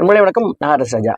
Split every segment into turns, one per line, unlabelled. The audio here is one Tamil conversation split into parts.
நம்மளே வணக்கம். நான் ஆர் ராஜா.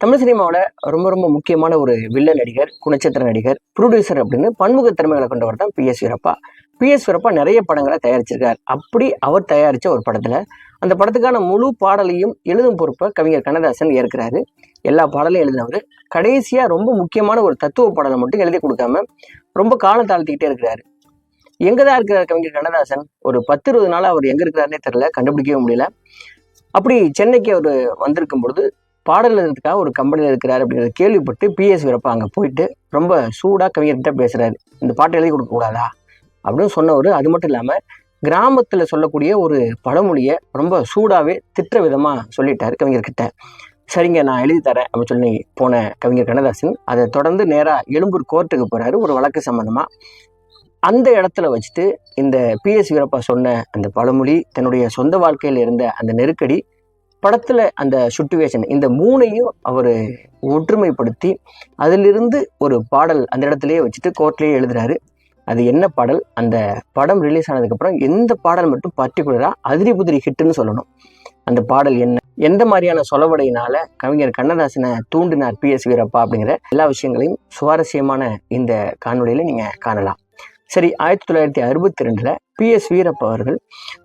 தமிழ் சினிமாவோட ரொம்ப ரொம்ப முக்கியமான ஒரு வில்ல நடிகர் குணச்சித்திர நடிகர் ப்ரொடியூசர் அப்படின்னு பன்முக திறமைகளை கொண்டவர் தான் P S Veerappa. P S Veerappa நிறைய படங்களை தயாரிச்சிருக்கார். அப்படி அவர் தயாரித்த ஒரு படத்தில் அந்த படத்துக்கான முழு பாடலையும் எழுதும் பொறுப்பை கவிஞர் கண்ணதாசன் ஏற்கிறாரு. எல்லா பாடலையும் எழுதினவர். கடைசியாக ரொம்ப முக்கியமான ஒரு தத்துவ பாடலை மட்டும் எழுதி கொடுக்காம ரொம்ப காலம் தாழ்த்திக்கிட்டே இருக்கிறாரு. எங்கே தான் இருக்கிறார் கவிஞர் கண்ணதாசன்? ஒரு பத்து இருபது நாள் அவர் எங்கே இருக்கிறாருனே தெரில கண்டுபிடிக்கவே முடியல. அப்படி சென்னைக்கு அவர் வந்திருக்கும் பொழுது பாடல் எழுதுறதுக்காக ஒரு கம்பெனியில் இருக்கிறார் அப்படிங்கிறத கேள்விப்பட்டு பிஎஸ் வீரப்பா அங்கே போயிட்டு ரொம்ப சூடாக கவிஞர்கிட்ட பேசுகிறாரு இந்த பாட்டை எழுதி கொடுக்கக்கூடாதா அப்படின்னு சொன்னவர். அது மட்டும் இல்லாமல் கிராமத்தில் சொல்லக்கூடிய ஒரு பழமொழியை ரொம்ப சூடாகவே திட்ட விதமாக சொல்லிட்டார் கவிஞர்கிட்ட. சரிங்க நான் எழுதி தரேன் அப்படின்னு சொல்லி போன கவிஞர் கண்ணதாசன். அதை தொடர்ந்து நேராக எழும்பூர் கோர்ட்டுக்கு போகிறாரு ஒரு வழக்கு சம்மந்தமாக அந்த இடத்துல வச்சுட்டு இந்த பிஎஸ் வீரப்பா சொன்ன அந்த பழமொழி தன்னுடைய சொந்த வாழ்க்கையில் இருந்த அந்த நெருக்கடி படத்தில் அந்த சுட்டுவேஷன் இந்த மூணையும் அவர் ஒற்றுமைப்படுத்தி அதிலிருந்து ஒரு பாடல் அந்த இடத்துலையே வச்சுட்டு கோர்ட்லேயே எழுதுறாரு. அது என்ன பாடல்? அந்த படம் ரிலீஸ் ஆனதுக்கப்புறம் எந்த பாடல் மட்டும் பர்டிகுலராக அதிரி புதிரி ஹிட்டுன்னு சொல்லணும். அந்த பாடல் என்ன? எந்த மாதிரியான சொலவடையினால கவிஞர் கண்ணதாசனை தூண்டினார் பி. எஸ். வீரப்பா அப்படிங்கிற எல்லா விஷயங்களையும் சுவாரஸ்யமான இந்த காணொலியில் நீங்கள் காணலாம். சரி ஆயிரத்தி தொள்ளாயிரத்தி அறுபத்தி ரெண்டில் பி. எஸ். வீரப்பா அவர்கள்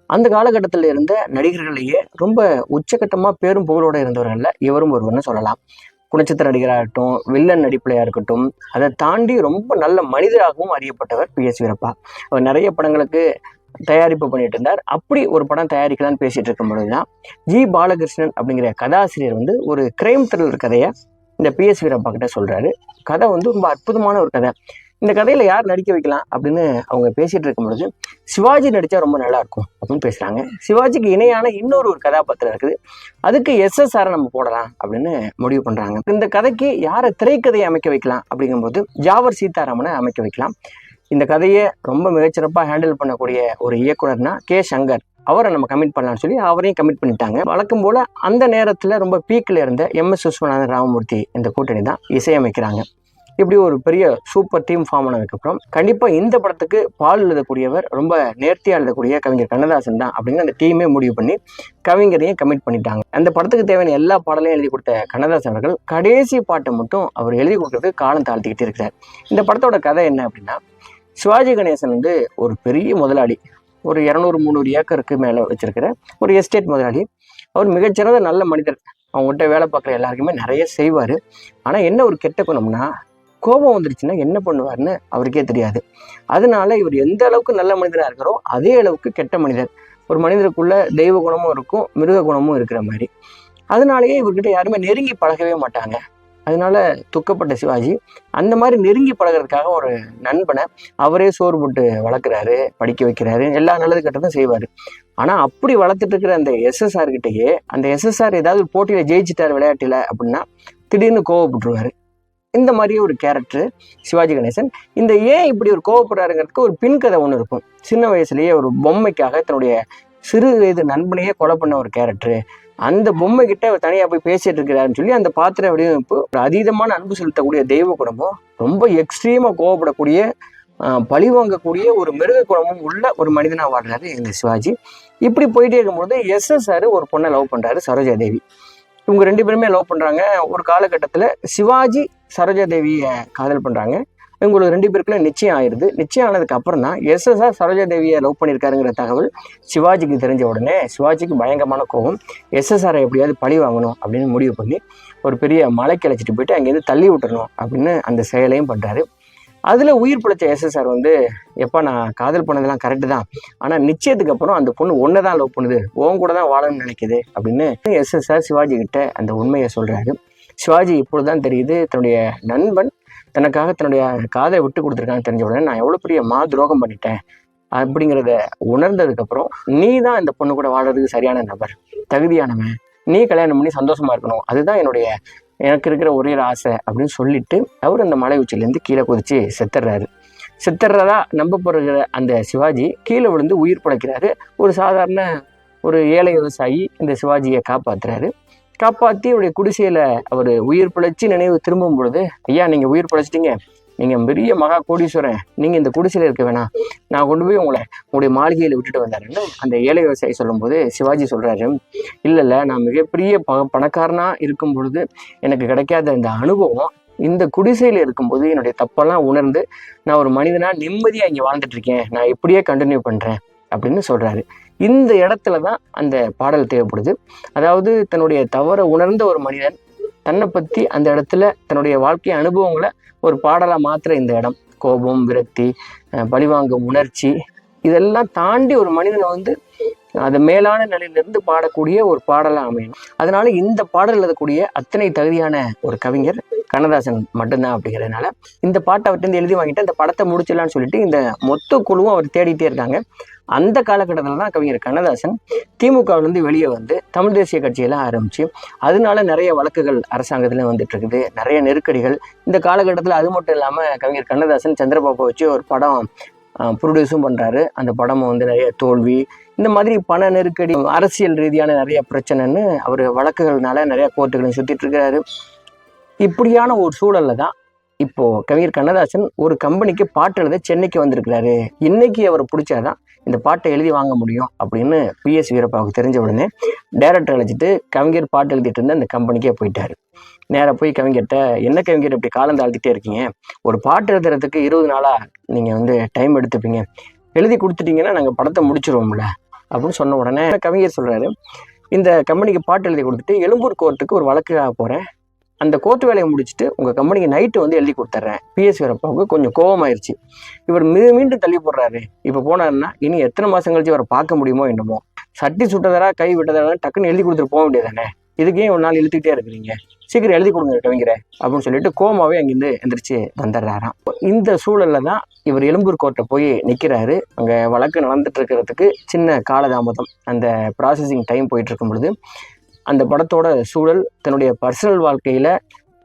அந்த காலகட்டத்தில் இருந்த நடிகர்களையே ரொம்ப உச்சகட்டமாக பேரும் புகழோடு இருந்தவர்களில் இவரும் ஒருவர்னு சொல்லலாம். குணச்சித்திர நடிகராகட்டும் வில்லன் நடிப்பிலையாக இருக்கட்டும் அதை தாண்டி ரொம்ப நல்ல மனிதராகவும் அறியப்பட்டவர் பி. எஸ். வீரப்பா. அவர் நிறைய படங்களுக்கு தயாரிப்பு பண்ணிட்டு இருந்தார். அப்படி ஒரு படம் தயாரிக்கலாம்னு பேசிட்டு இருக்கும் பொழுதுதான் ஜி. பாலகிருஷ்ணன் அப்படிங்கிற கதாசிரியர் வந்து ஒரு கிரைம் த்ரில்லர் கதையை இந்த பி. எஸ். வீரப்பா கிட்ட சொல்றாரு. கதை வந்து ரொம்ப அற்புதமான ஒரு கதை. இந்த கதையில யார் நடிக்க வைக்கலாம் அப்படின்னு அவங்க பேசிட்டு இருக்கும் பொழுது சிவாஜி நடிச்சா ரொம்ப நல்லா இருக்கும் அப்படின்னு பேசுறாங்க. சிவாஜிக்கு இணையான இன்னொரு ஒரு கதாபாத்திரம் இருக்குது. அதுக்கு எஸ்எஸ்ஆரை நம்ம போடலாம் அப்படின்னு முடிவு பண்றாங்க. இந்த கதைக்கு யாரை திரைக்கதையை அமைக்க வைக்கலாம் அப்படிங்கும்போது ஜாவர் சீதாராமனை அமைக்க வைக்கலாம். இந்த கதையை ரொம்ப மிகச்சிறப்பாக ஹேண்டில் பண்ணக்கூடிய ஒரு இயக்குனர்னா கே சங்கர். அவரை நம்ம கமிட் பண்ணலாம்னு சொல்லி அவரையும் கமிட் பண்ணிட்டாங்க. வழக்கம் போல அந்த நேரத்தில் ரொம்ப பீக்கில் இருந்த எம் எஸ் விஸ்வநாதன் ராமமூர்த்தி இந்த கூட்டணி தான் இசையமைக்கிறாங்க. இப்படி ஒரு பெரிய சூப்பர் டீம் ஃபார்ம் ஆனதுக்கப்புறம் கண்டிப்பாக இந்த படத்துக்கு பால் எழுதக்கூடியவர் ரொம்ப நேர்த்தியாக எழுதக்கூடிய கவிஞர் கண்ணதாசன் தான் அப்படின்னு அந்த டீமே முடிவு பண்ணி கவிஞரையும் கமிட் பண்ணிட்டாங்க. அந்த படத்துக்கு தேவையான எல்லா பாடலையும் எழுதி கொடுத்த கண்ணதாசன் அவர்கள் கடைசி பாட்டை மட்டும் அவர் எழுதி கொடுக்கறதுக்கு காலம் தாழ்த்திக்கிட்டே இருக்கிறார். இந்த படத்தோட கதை என்ன அப்படின்னா சிவாஜி கணேசன் வந்து ஒரு பெரிய முதலாளி ஒரு இரநூறு முந்நூறு ஏக்கருக்கு மேலே வச்சிருக்கிற ஒரு எஸ்டேட் முதலாளி. அவர் மிகச்சிறந்த நல்ல மனிதர். அவங்ககிட்ட வேலை பார்க்குற எல்லாருக்குமே நிறைய செய்வார். ஆனால் என்ன ஒரு கெட்ட குணம்னா கோபம் வந்துருச்சுன்னா என்ன பண்ணுவார்னு அவருக்கே தெரியாது. அதனால இவர் எந்த அளவுக்கு நல்ல மனிதராக இருக்கிறோ அதே அளவுக்கு கெட்ட மனிதர். ஒரு மனிதருக்குள்ள தெய்வ குணமும் இருக்கும் மிருக குணமும் இருக்கிற மாதிரி. அதனாலேயே இவர்கிட்ட யாருமே நெருங்கி பழகவே மாட்டாங்க. அதனால துக்கப்பட்ட சிவாஜி அந்த மாதிரி நெருங்கி பழகிறதுக்காக ஒரு நண்பனை அவரே சோறு போட்டு வளர்க்குறாரு படிக்க வைக்கிறாரு எல்லா நல்லது கெட்டதும் செய்வார். ஆனால் அப்படி வளர்த்துட்டு இருக்கிற அந்த எஸ்எஸ்ஆர் கிட்டேயே அந்த எஸ்எஸ்ஆர் ஏதாவது போட்டியில் ஜெயிச்சிட்டார் விளையாட்டில் அப்படின்னா திடீர்னு கோவப்பட்டுருவாரு. இந்த மாதிரி ஒரு கேரக்டர் சிவாஜி கணேசன். இந்த ஏன் இப்படி ஒரு கோவப்படுறாருங்கிறதுக்கு ஒரு பின் கதை ஒன்று இருக்கும். சின்ன வயசுலேயே ஒரு பொம்மைக்காக தன்னுடைய சிறு வயது நண்பனையே கொலை பண்ண ஒரு கேரக்டர் அந்த பொம்மை கிட்ட அவர் தனியாக போய் பேசிட்டு இருக்கிறாருன்னு சொல்லி அந்த பாத்திர வடிவமைப்பு ஒரு அதீதமான அன்பு செலுத்தக்கூடிய தெய்வ குடும்பம் ரொம்ப எக்ஸ்ட்ரீமாக கோவப்படக்கூடிய பழி வாங்கக்கூடிய ஒரு மிருக குணமும் உள்ள ஒரு மனிதனாக வாழ்றாரு எங்கள் சிவாஜி. இப்படி போயிட்டே இருக்கும்போது எஸ்எஸ்ஆர் ஒரு பொண்ணை லவ் பண்ணுறாரு சரோஜா தேவி இவங்க ரெண்டு பேருமே லவ் பண்ணுறாங்க ஒரு காலகட்டத்தில் சிவாஜி சரோஜா தேவியை காதல் பண்ணுறாங்க இவங்களுக்கு ரெண்டு பேருக்குள்ள நிச்சயம் ஆயிடுது நிச்சயம் ஆனதுக்கு அப்புறம் தான் எஸ்எஸ்ஆர் சரோஜா தேவியை லவ் பண்ணியிருக்காருங்கிற தகவல் சிவாஜிக்கு தெரிஞ்ச உடனே சிவாஜிக்கு பயங்கரமான கோபம். எஸ்எஸ்ஆரை எப்படியாவது பழி வாங்கணும் அப்படின்னு முடிவு பண்ணி ஒரு பெரிய மலைக்கு அழைச்சிட்டு போயிட்டு அங்கேருந்து தள்ளி விட்டுறணும் அப்படின்னு அந்த செயலையும் பண்ணுறாரு அதில் உயிர் பிழைச்ச எஸ்எஸ்ஆர் வந்து எப்பா நான் காதல் பண்ணதெல்லாம் கரெக்டு தான். ஆனால் நிச்சயத்துக்கு அப்புறம் அந்த பொண்ணு ஒன்றை தான் லவ் பண்ணுது. உன் கூட தான் வாழணும்னு நினைக்குது அப்படின்னு எஸ்எஸ்ஆர் சிவாஜி கிட்ட அந்த உண்மையை சொல்கிறாரு சிவாஜி இப்பொழுதுதான் தெரியுது தன்னுடைய நண்பன் தனக்காக தன்னுடைய காதை விட்டு கொடுத்துருக்கான்னு தெரிஞ்ச உடனே நான் எவ்வளோ பெரிய மா துரோகம் பண்ணிட்டேன் அப்படிங்கிறத உணர்ந்ததுக்கப்புறம் நீ தான் இந்த பொண்ணு கூட வாழறதுக்கு சரியான நபர் தகுதியானவன். நீ கல்யாணம் பண்ணி சந்தோஷமா இருக்கணும். அதுதான் என்னுடைய எனக்கு இருக்கிற ஒரே ஒரு ஆசை அப்படின்னு சொல்லிட்டு அவர் அந்த மலை உச்சிலேருந்து கீழே குதிச்சு செத்துடுறாரு செத்துறதா நம்ப போகிற அந்த சிவாஜி கீழே விழுந்து உயிர் பிழைக்கிறாரு. ஒரு சாதாரண ஒரு ஏழை விவசாயி இந்த சிவாஜியை காப்பாத்துறாரு. காப்பாற்றி அவருடைய குடிசையில் அவர் உயிர் பிழைச்சி நினைவு திரும்பும் பொழுது ஐயா நீங்கள் உயிர் பிழைச்சிட்டீங்க. நீங்கள் பெரிய மகா கோடீஸ்வரன். நீங்கள் இந்த குடிசையில் இருக்க வேணாம். நான் கொண்டு போய் உங்களை உங்களுடைய மாளிகையில் விட்டுட்டு வந்தாருன்னு அந்த ஏழை விவசாயி சொல்லும்போது சிவாஜி சொல்கிறாரு இல்லை இல்லை நான் மிகப்பெரிய ப பணக்காரனாக இருக்கும் பொழுது எனக்கு கிடைக்காத இந்த அனுபவம் இந்த குடிசையில் இருக்கும்போது என்னுடைய தப்பெல்லாம் உணர்ந்து நான் ஒரு மனிதனாக நிம்மதியாக இங்கே வாழ்ந்துட்டு இருக்கேன் நான் இப்படியே கண்டினியூ பண்ணுறேன் அப்படின்னு சொல்கிறாரு இந்த இடத்துல தான் அந்த பாடல் தேவைப்படுது. அதாவது தன்னுடைய தவறை உணர்ந்த ஒரு மனிதன் தன்னை பற்றி அந்த இடத்துல தன்னுடைய வாழ்க்கை அனுபவங்களை ஒரு பாடலாக மாத்திர இந்த இடம். கோபம் விரக்தி பழிவாங்கும் உணர்ச்சி இதெல்லாம் தாண்டி ஒரு மனிதனை வந்து அது மேலான நிலையிலிருந்து பாடக்கூடிய ஒரு பாடலாக அமையணும். அதனால இந்த பாடல் எழுதக்கூடிய அத்தனை தகுதியான ஒரு கவிஞர் கண்ணதாசன் மட்டும்தான் அப்படிங்கிறதுனால இந்த பாட்டை அவர்கிட்ட எழுதி வாங்கிட்டு அந்த படத்தை முடிச்சிடலாம்னு சொல்லிட்டு இந்த மொத்த குழுவும் அவர் தேடிட்டே இருக்காங்க. அந்த காலகட்டத்தில் தான் கவிஞர் கண்ணதாசன் திமுகவிலேருந்து வெளியே வந்து தமிழ் தேசிய கட்சியெல்லாம் ஆரம்பிச்சு அதனால நிறைய வழக்குகள் அரசாங்கத்தில் வந்துட்டு இருக்குது நிறைய நெருக்கடிகள். இந்த காலகட்டத்தில் அது மட்டும் இல்லாமல் கவிஞர் கண்ணதாசன் சந்திரபாபு வச்சு ஒரு படம் ப்ரொடியூஸும் பண்ணுறாரு அந்த படமும் வந்து நிறைய தோல்வி இந்த மாதிரி பண நெருக்கடி அரசியல் ரீதியான நிறைய பிரச்சனைன்னு அவர் வழக்குகள்னால நிறையா கோர்ட்டுகளையும் சுற்றிட்டு இருக்கிறாரு இப்படியான ஒரு சூழலில் தான் இப்போது கவிஞர் கண்ணதாசன் ஒரு கம்பெனிக்கு பாட்டு எழுத சென்னைக்கு வந்திருக்கிறாரு. இன்னைக்கு அவர் பிடிச்சாதான் இந்த பாட்டை எழுதி வாங்க முடியும் அப்படின்னு பிஎஸ் வீரப்பாவுக்கு தெரிஞ்ச உடனே டேரக்டர் அழைச்சிட்டு கவிஞர் பாட்டு எழுதிட்டு இருந்த அந்த கம்பெனிக்கே போயிட்டார். நேராக போய் கவிஞர்கிட்ட என்ன கவிஞர் இப்படி காலம் தாழ்த்திட்டே இருக்கீங்க? ஒரு பாட்டு எழுதுறதுக்கு இருபது நாளாக நீங்கள் வந்து டைம் எடுத்துப்பீங்க. எழுதி கொடுத்துட்டீங்கன்னா நாங்கள் படத்தை முடிச்சிருவோம்ல அப்படின்னு சொன்ன உடனே கவிஞர் சொல்கிறாரு இந்த கம்பெனிக்கு பாட்டு எழுதி கொடுத்துட்டு எழும்பூர் கோர்ட்டுக்கு ஒரு வழக்கு போகிறேன் அந்த கோர்ட் வேலையை முடிச்சுட்டு உங்கள் கம்பெனிக்கு நைட்டு வந்து எழுதி கொடுத்துட்றேன் பிஎஸ் வீரப்பாவுக்கு கொஞ்சம் கோவமாயிருச்சு. இவர் மீ மீண்டும் தள்ளி போடுறாரு. இப்போ போனாருன்னா இனி எத்தனை மாதம் கழிச்சு அவரை பார்க்க முடியுமோ என்னமோ. சட்டி சுட்டதரா கை விட்டதரா டக்குன்னு எழுதி கொடுத்துட்டு போக வேண்டியதானே இதுக்கே ஒரு நாள் இழுத்துக்கிட்டே இருக்கிறீங்க? சீக்கிரம் எழுதி கொடுங்க கவிங்கிற அப்படின்னு சொல்லிட்டு கோமாவே அங்கேருந்து எந்திரிச்சு வந்துடுறாராம். இந்த சூழலில் தான் இவர் எழும்பூர் கோர்ட்டை போய் நிற்கிறாரு அங்கே வழக்கு நடந்துட்டு இருக்கிறதுக்கு சின்ன காலதாமதம். அந்த ப்ராசஸிங் டைம் போயிட்டு இருக்கும் பொழுது அந்த படத்தோட சூழல் தன்னுடைய பர்சனல் வாழ்க்கையில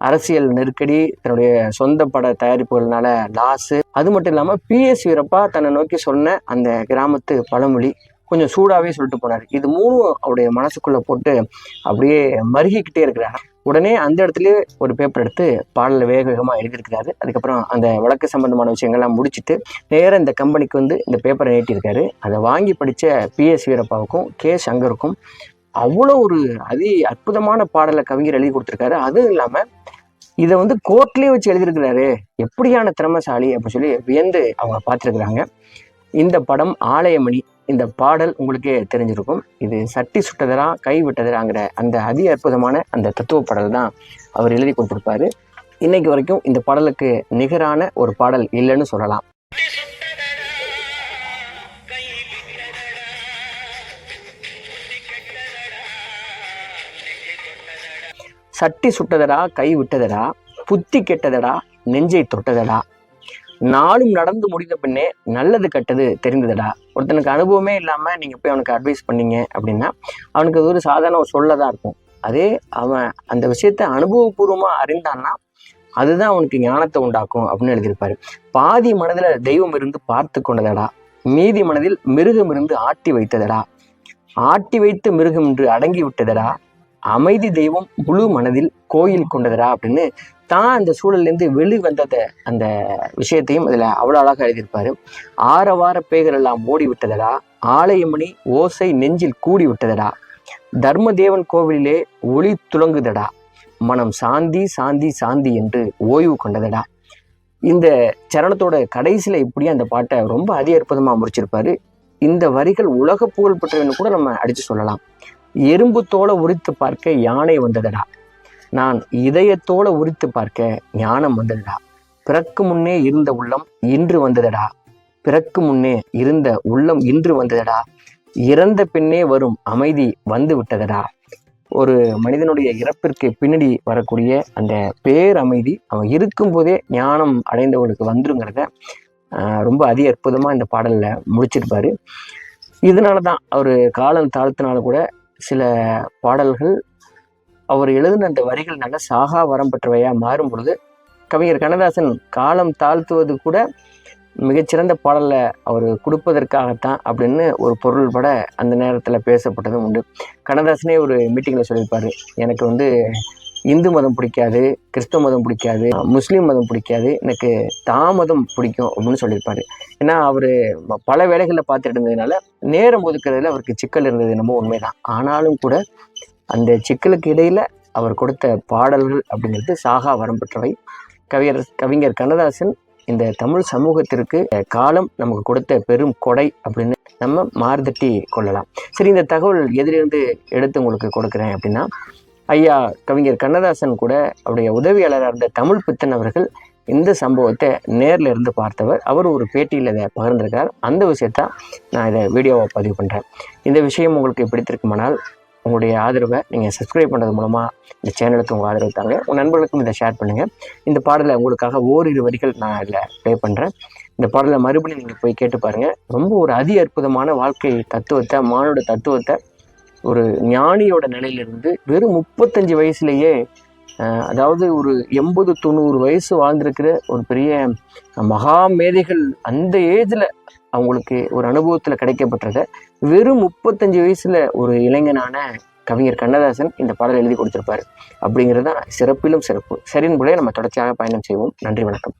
அரசியல் நெருக்கடி தன்னுடைய சொந்த பட தயாரிப்புகள்னால லாஸு அது மட்டும் இல்லாமல் பிஎஸ் வீரப்பா தன்னை நோக்கி சொன்ன அந்த கிராமத்து பழமொழி கொஞ்சம் சூடாகவே சொல்லிட்டு போனார். இது மூணும் அவருடைய மனசுக்குள்ளே போட்டு அப்படியே மருகிக்கிட்டே இருக்கிறார் உடனே அந்த இடத்துலயே ஒரு பேப்பர் எடுத்து பாடலில் வேக வேகமாக எழுதியிருக்கிறாரு. அதுக்கப்புறம் அந்த வழக்கு சம்பந்தமான விஷயங்கள்லாம் முடிச்சுட்டு நேராக இந்த கம்பெனிக்கு வந்து இந்த பேப்பரை நீட்டியிருக்காரு. அதை வாங்கி படித்த பிஎஸ் வீரப்பாவுக்கும் கே சங்கருக்கும் அவ்வளோ ஒரு அதி அற்புதமான பாடலை கவிஞர் எழுதி கொடுத்துருக்காரு. அதுவும் இல்லாமல் இதை வந்து கோர்ட்லேயே வச்சு எழுதியிருக்கிறாரு எப்படியான திறமசாலி அப்படின்னு சொல்லி வியந்து அவங்க பார்த்துருக்குறாங்க. இந்த படம் ஆலயமணி இந்த பாடல் உங்களுக்கே தெரிஞ்சிருக்கும். இது சட்டி சுட்டதரா கை விட்டதராங்கிற அந்த அதி அற்புதமான அந்த தத்துவ பாடல் தான் அவர் எழுதி கொடுத்துருப்பாரு. இன்னைக்கு வரைக்கும் இந்த பாடலுக்கு நிகரான ஒரு பாடல் இல்லைன்னு சொல்லலாம். சட்டி சுட்டதடா கை விட்டதடா புத்தி கெட்டதடா நெஞ்சை தொட்டதடா. நாளும் நடந்து முடிந்த பின்னே நல்லது கெட்டது தெரிந்ததடா. ஒருத்தனுக்கு அனுபவமே இல்லாமல் நீங்கள் போய் அவனுக்கு அட்வைஸ் பண்ணீங்க அப்படின்னா அவனுக்கு அது ஒரு சாதாரண ஒரு சொல்ல தான் இருக்கும். அதே அவன் அந்த விஷயத்த அனுபவபூர்வமாக அறிந்தான்னா அதுதான் அவனுக்கு ஞானத்தை உண்டாக்கும் அப்படின்னு எழுதியிருப்பாரு. பாதி மனதில் தெய்வம் இருந்து பார்த்து கொண்டதடா. மீதி மனதில் மிருகம் இருந்து ஆட்டி வைத்ததடா. ஆட்டி வைத்து மிருகம் என்று அடங்கி விட்டதடா. அமைதி தெய்வம் முழு மனதில் கோயில் கொண்டதடா அப்படின்னு தான் அந்த சூழல்லேருந்து வெளி வந்ததை அந்த விஷயத்தையும் அதில் அவ்வளோ அழகாக எழுதியிருப்பாரு. ஆரவார பேகரெல்லாம் எல்லாம் ஓடி விட்டதடா ஆலயமணி ஓசை நெஞ்சில் கூடி விட்டதடா தர்மதேவன் கோவிலிலே ஒளி துளங்குதடா மனம் சாந்தி சாந்தி சாந்தி என்று ஓய்வு கொண்டதடா. இந்த சரணத்தோட கடைசியில் இப்படியே அந்த பாட்டை ரொம்ப அதி அற்புதமாக முடிச்சிருப்பாரு. இந்த வரிகள் உலக புகழ் பெற்றவன்னு கூட நம்ம அடித்து சொல்லலாம். எறும்பு தோலை உரித்து பார்க்க யானை வந்ததடா. நான் இதயத்தோட உரித்து பார்க்க ஞானம் வந்ததடா. பிறக்கு முன்னே இருந்த உள்ளம் இன்று வந்ததடா. பிறக்கு முன்னே இருந்த உள்ளம் இன்று வந்ததடா. இறந்த பின்னே வரும் அமைதி வந்து விட்டதடா. ஒரு மனிதனுடைய இறப்பிற்கு பின்னாடி வரக்கூடிய அந்த பேரமைதி அவன் இருக்கும்போதே ஞானம் அடைந்தவர்களுக்கு வந்துருங்கிறத ரொம்ப அதி அற்புதமாக இந்த பாடலில் முடிச்சிருப்பாரு. இதனால தான் அவர் காலம் தாழ்த்தினால கூட சில பாடல்கள் அவர் எழுதின அந்த வரிகள் நல்ல சாகா வரம் பெற்றவையாக மாறும் பொழுது கவிஞர் கண்ணதாசன் காலம் தாழ்த்துவது கூட மிகச்சிறந்த பாடலை அவர் கொடுப்பதற்காகத்தான் அப்படின்னு ஒரு பொருள்பட அந்த நேரத்தில் பேசப்பட்டதும் உண்டு. கண்ணதாசனே ஒரு மீட்டிங்கில் சொல்லியிருப்பார் எனக்கு வந்து இந்து மதம் பிடிக்காது கிறிஸ்தவ மதம் பிடிக்காது முஸ்லீம் மதம் பிடிக்காது எனக்கு தாமதம் பிடிக்கும் அப்படின்னு சொல்லியிருப்பாரு. ஏன்னா அவர் பல வேலைகளில் பார்த்துட்டு இருந்ததுனால நேரம் ஒதுக்கிறதுல அவருக்கு சிக்கல் இருந்தது என்னமோ உண்மைதான். ஆனாலும் கூட அந்த சிக்கலுக்கு இடையில அவர் கொடுத்த பாடல்கள் அப்படிங்கிறது சாகா வரம் பெற்றவை. கவியர் கவிஞர் கண்ணதாசன் இந்த தமிழ் சமூகத்திற்கு காலம் நமக்கு கொடுத்த பெரும் கொடை அப்படின்னு நம்ம மார்தட்டி கொள்ளலாம். சரி இந்த தகவல் எதிலிருந்து எடுத்து உங்களுக்கு கொடுக்குறேன் அப்படின்னா ஐயா கவிஞர் கண்ணதாசன் கூட அவருடைய உதவியாளராக இருந்த தமிழ் பித்தன் அவர்கள் இந்த சம்பவத்தை நேரில் இருந்து பார்த்தவர். அவர் ஒரு பேட்டியில் இதை பகிர்ந்திருக்கார் அந்த விஷயத்த நான் இதை வீடியோவை பதிவு பண்ணுறேன் இந்த விஷயம் உங்களுக்கு பிடித்திருக்குமானால் உங்களுடைய ஆதரவை நீங்கள் சப்ஸ்கிரைப் பண்ணுறது மூலமாக இந்த சேனலுக்கு உங்கள் ஆதரவு தாங்க. உங்கள் நண்பர்களுக்கும் இதை ஷேர் பண்ணுங்கள் இந்த பாடலை உங்களுக்காக ஓரிரு வரிகள் நான் இதில் ப்ளே பண்ணுறேன் இந்த பாடலை மறுபடியும் நீங்கள் போய் கேட்டு பாருங்கள் ரொம்ப ஒரு அதி அற்புதமான வாழ்க்கை தத்துவத்தை மானோட தத்துவத்தை ஒரு ஞானியோட நிலையிலிருந்து வெறும் முப்பத்தஞ்சு வயசுலேயே அதாவது ஒரு எண்பது தொண்ணூறு வயசு வாழ்ந்திருக்கிற ஒரு பெரிய மகா மேதைகள் அந்த ஏஜில் அவங்களுக்கு ஒரு அனுபவத்தில் கிடைக்கப்பட்டிருக்க வெறும் முப்பத்தஞ்சு வயசுல ஒரு இளைஞனான கவிஞர் கண்ணதாசன் இந்த பாடல் எழுதி கொடுத்துருப்பார். அப்படிங்கிறது தான் சிறப்பிலும் சிறப்பு. சரியின் நம்ம தொடர்ச்சியாக பயணம் செய்வோம். நன்றி வணக்கம்.